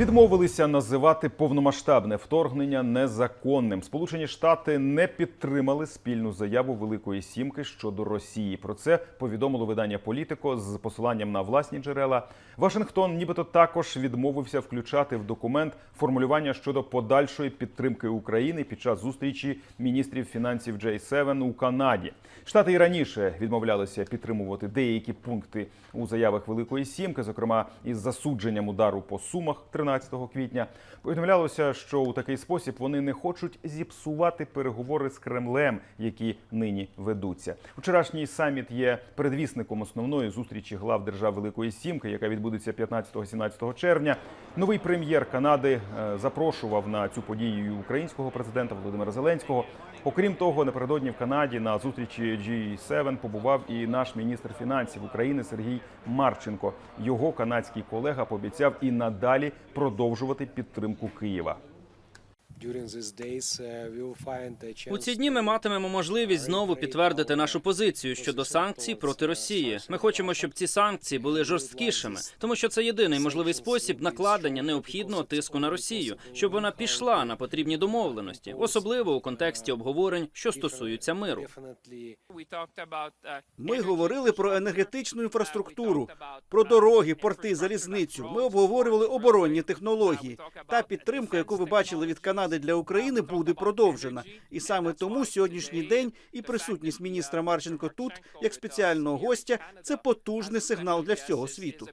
Відмовилися називати повномасштабне вторгнення незаконним. Сполучені Штати не підтримали спільну заяву Великої Сімки щодо Росії. Про це повідомило видання Політико з посиланням на власні джерела. Вашингтон, нібито також відмовився включати в документ формулювання щодо подальшої підтримки України під час зустрічі міністрів фінансів J7 у Канаді. Штати і раніше відмовлялися підтримувати деякі пункти у заявах Великої Сімки, зокрема із засудженням удару по сумах 13 квітня. Повідомлялося, що у такий спосіб вони не хочуть зіпсувати переговори з Кремлем, які нині ведуться. Вчорашній саміт є передвісником основної зустрічі глав держав Великої Сімки, яка відбудеться 15-17 червня. Новий прем'єр Канади е, запрошував на цю подію українського президента Володимира Зеленського. Окрім того, напередодні в Канаді на зустрічі G7 побував і наш міністр фінансів України Сергій Марченко. Його канадський колега пообіцяв і надалі продовжувати підтримку Києва. У ці дні ми матимемо можливість знову підтвердити нашу позицію щодо санкцій проти Росії. Ми хочемо, щоб ці санкції були жорсткішими, тому що це єдиний можливий спосіб накладення необхідного тиску на Росію, щоб вона пішла на потрібні домовленості, особливо у контексті обговорень, що стосуються миру. Ми говорили про енергетичну інфраструктуру, про дороги, порти, залізницю. Ми обговорювали оборонні технології. Та підтримка, яку ви бачили від Канади для України, буде продовжена. І саме тому сьогоднішній день і присутність міністра Марченко тут, як спеціального гостя, це потужний сигнал для всього світу.